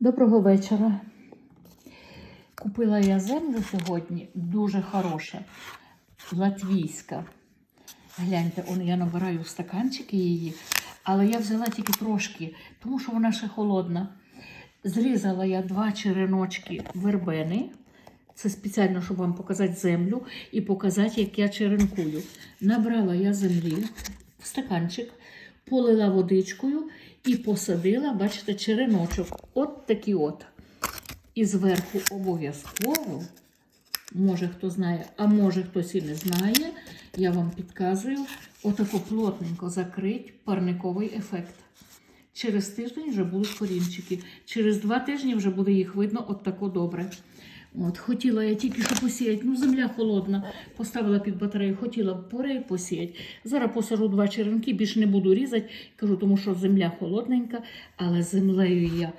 Доброго вечора. Купила я землю сьогодні дуже хороша, латвійська. Гляньте, он я набираю в стаканчики її, але я взяла тільки трошки, тому що вона ще холодна. Зрізала я два череночки вербени. Це спеціально, щоб вам показати землю і показати, як я черенкую. Набрала я землі в стаканчик, полила водичкою і посадила, бачите, череночок. От такий от. І зверху обов'язково, може хто знає, а може хтось і не знає, я вам підказую, отако плотненько закрить парниковий ефект. Через тиждень вже будуть корінчики. Через два тижні вже буде їх видно от тако добре. От, хотіла я тільки що посіяти, ну земля холодна, поставила під батарею, хотіла порей посіяти. Зараз посажу два черенки, більше не буду різати, кажу, тому що земля холодненька, але землею я